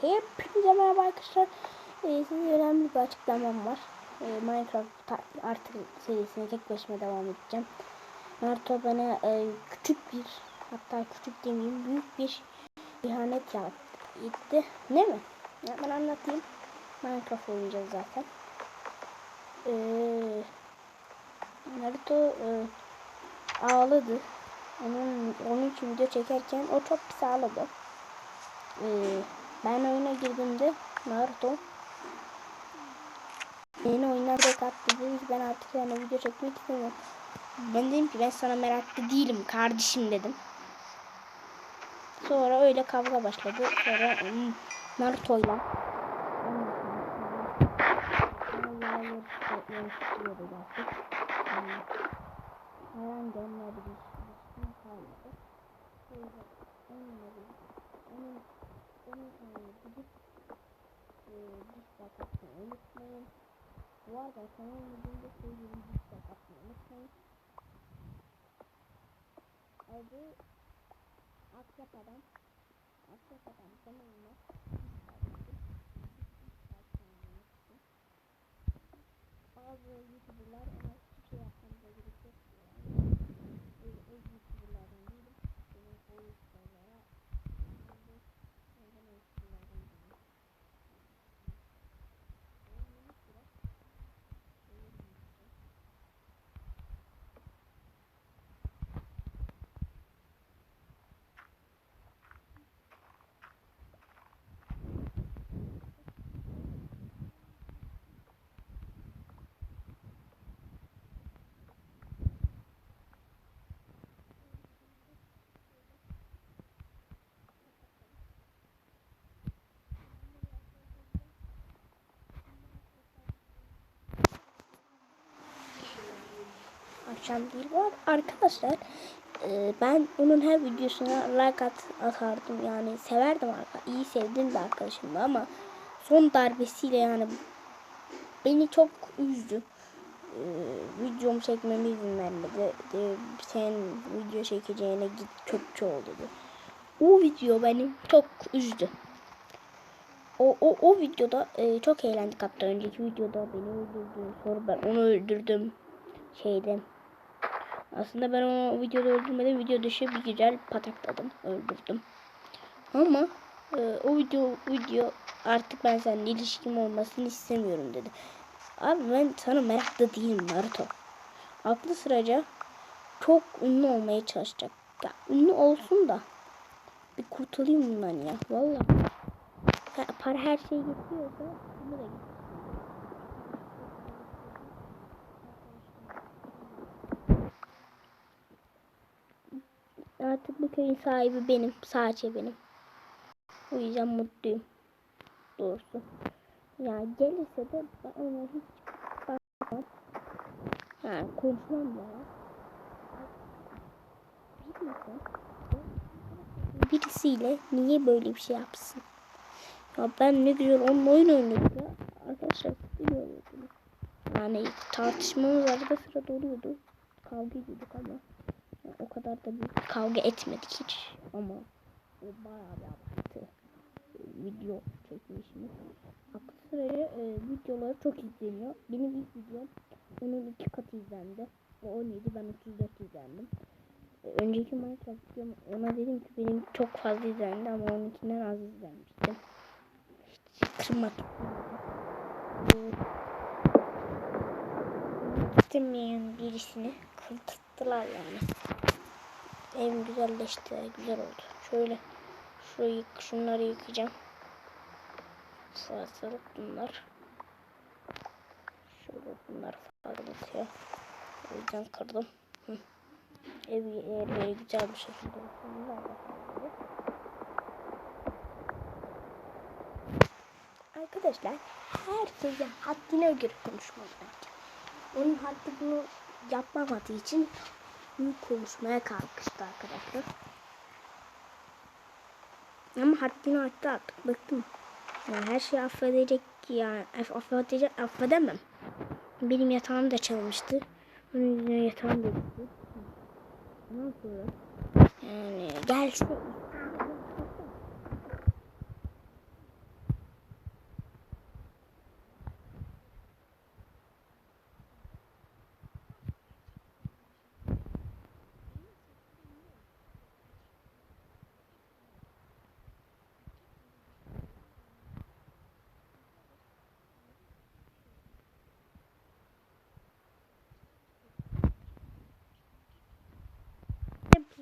Hepinize merhaba arkadaşlar. Ee, size önemli bir açıklamam var. Ee, Minecraft artık serisine tek başıma devam edeceğim. Naruto bana e, küçük bir hatta küçük demeyeyim büyük bir ihanet yaptı. Ne mi? Ya ben anlatayım. Minecraft oynayacağız zaten. Ee, Naruto e, ağladı. Onun, onun için video çekerken o çok pis ağladı. Ee, ben oyuna girdiğimde Naruto yeni oyundan tek attı. Ben artık yani video çekmek istemiyorum. Ben dedim ki ben sana meraklı değilim kardeşim dedim. Sonra öyle kavga başladı. Sonra hmm, Naruto'yla Herhangi onunla bir ilişkim kalmadı. Onun onun kanalına gidip e. Bu arada kanalın adını da söyleyeyim dislike atmayı unutmayın. Adı. Akrep Adam kanalına bazı youtuberlar ona hiçbir şey yapmamıza gerek yok diyorlar. Öyle o youtuberlardan değilim. Benim o youtuberlara ben de ondan o youtuberlardan değilim. Benim minik biraz öyle bir şey. Akşam değil var. Arkadaşlar e, ben onun her videosuna like at, atardım yani severdim arka iyi sevdiğim bir arkadaşımdı ama son darbesiyle yani beni çok üzdü. E, videomu çekmeme izin vermedi. Sen video çekeceğine git köpçü ol dedi. O video beni çok üzdü. O, o, o videoda e, çok eğlendik hatta önceki videoda beni öldürdü. Sonra ben onu öldürdüm. Şeyde aslında ben onu videoda öldürmedim. Video dışı bir güzel patakladım. Öldürdüm. Ama e, o video video artık ben seninle ilişkim olmasını istemiyorum dedi. Abi ben sana meraklı değilim Naruto. Aklı sıraca çok ünlü olmaya çalışacak. Ya ünlü olsun da bir kurtulayım bundan ya. Vallahi. Ha, para her şeyi getiriyorsa bunu da getirsin. Artık bu köyün sahibi benim. Sadece benim. O yüzden mutluyum. Doğrusu. Yani gelirse de ben ona hiç bakmam. Yani konuşmam da. Bilmiyorum. Birisiyle niye böyle bir şey yapsın? Ya ben ne güzel onun oyun oynadık ya. Arkadaşlar bilmiyorum. Yani tartışmamız arada sırada oluyordu. Kavga ediyorduk ama. Kadar da büyük kavga etmedik hiç. Ama o bayağı bir abarttı. Video çekmişimiz. Aklı e, videoları çok izleniyor. Benim ilk videom onun iki katı izlendi. O 17 ben 34 izlendim. E, önceki Minecraft videom ona dedim ki benim çok fazla izlendi ama onunkinden az izlenmişti. Hiç kırmak. E, istemeyen birisini kırtırttılar yani. Evim güzelleşti. Güzel oldu. Şöyle şurayı şunları yıkayacağım. Fazlalık bunlar. Şöyle bunlar fazlalık. O yüzden kırdım. Ev yerleri güzel bir şekilde. Bunlar. Arkadaşlar her şeyi haddine göre konuşmalı. Onun haddi bunu yapmamadığı için büyük konuşmaya kalkıştı arkadaşlar. Ama haddini aştı artık. Bıktım. Yani her şeyi affedecek yani affedecek affedemem. Benim yatağım da çalmıştı. Onun yüzünden yatağım da gitti. Ondan sonra yani gelse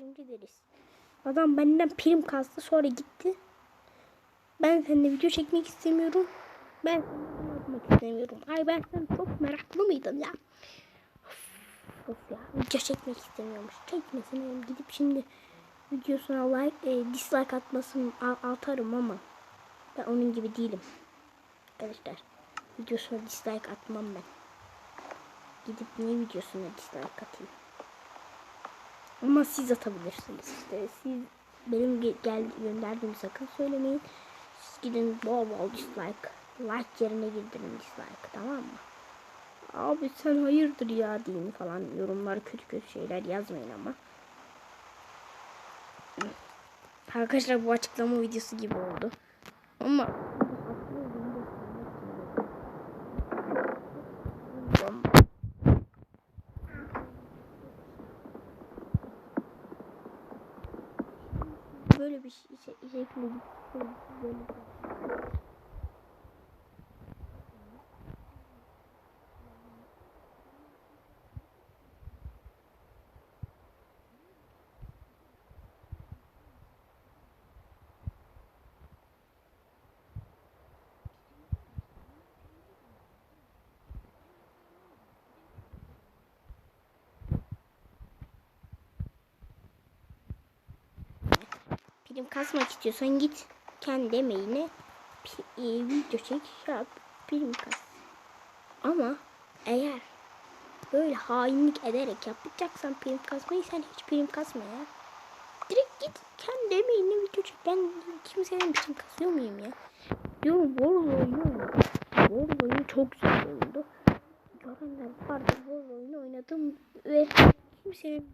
teşekkür ederiz. Adam benden prim kastı sonra gitti. Ben seninle video çekmek istemiyorum. Ben yapmak istemiyorum. Ay ben sen çok meraklı mıydın ya? Of, ya video çekmek istemiyormuş. Çekmesin gidip şimdi videosuna like, e, dislike atmasın a- atarım ama ben onun gibi değilim. Arkadaşlar videosuna dislike atmam ben. Gidip niye videosuna dislike atayım? Ama siz atabilirsiniz. İşte siz benim ge- gel gönderdiğimi sakın söylemeyin. Siz gidin bol bol dislike. Like yerine girdirin dislike tamam mı? Abi sen hayırdır ya deyin falan yorumlar kötü kötü şeyler yazmayın ama. Arkadaşlar bu açıklama videosu gibi oldu. Ama böyle bir şey, şey, şekilde böyle prim kasmak istiyorsan git kendi emeğine e, video çek şey yap prim kas. Ama eğer böyle hainlik ederek yapacaksan prim kasmayı sen hiç prim kasma ya. Direkt git kendi emeğine video çek. Ben kimsenin prim kasıyor muyum ya? Oynadım. World oyunu çok güzel oyundu. Görenler vardı World oyunu oynadım ve kimsenin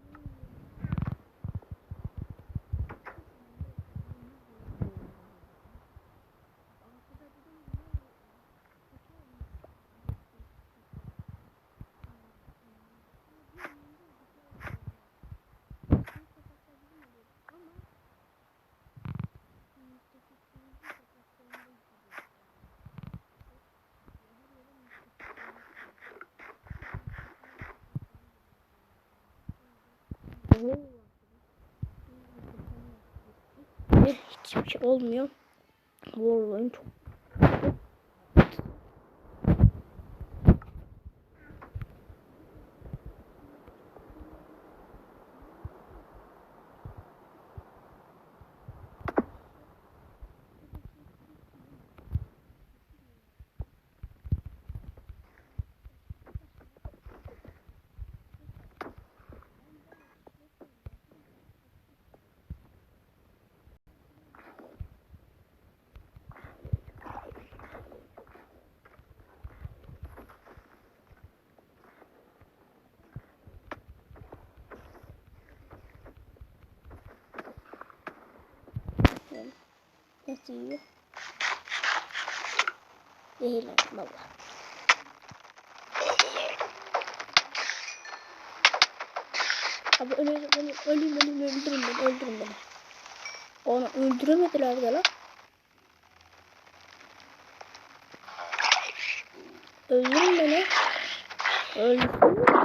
hiçbir şey olmuyor. Oyun çok Nasıl yiyor? Değil baba. Abi ölüyorum, ölüyorum, öleyim, öleyim, öldürün beni, öldürün beni. Onu öldüremediler de lan. Öldürün beni. Öldürün.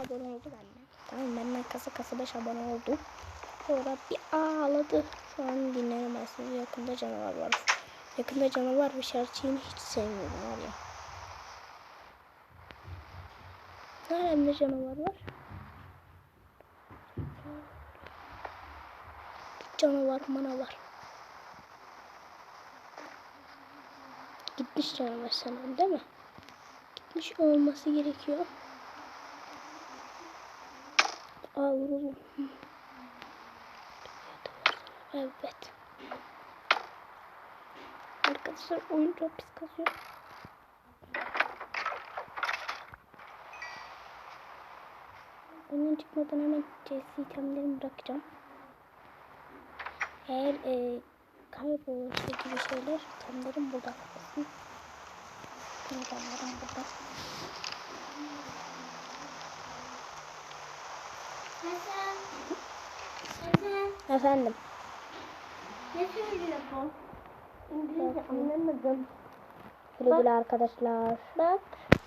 Abone oldu benden. Tamam benden kasa kasa 5 abone oldu. Sonra bir ağladı. Şu an dinlenemezsiniz. Yakında canavar var. Yakında canavar ve şarkıyı hiç sevmiyorum var ya. Nerede canavar var? Canavar manavar. Gitmiş canavar sanırım değil mi? Gitmiş olması gerekiyor. Hı. Evet. Arkadaşlar oyun çok pis kasıyor. Oyundan çıkmadan hemen CS itemlerimi bırakacağım. Eğer e, kaybolursa gibi şeyler itemlerim burada kalsın. İtemlerim burada. Hasan. Efendim. Ne söylüyor bu? İngilizce anlamadım. Güle güle arkadaşlar. Bak.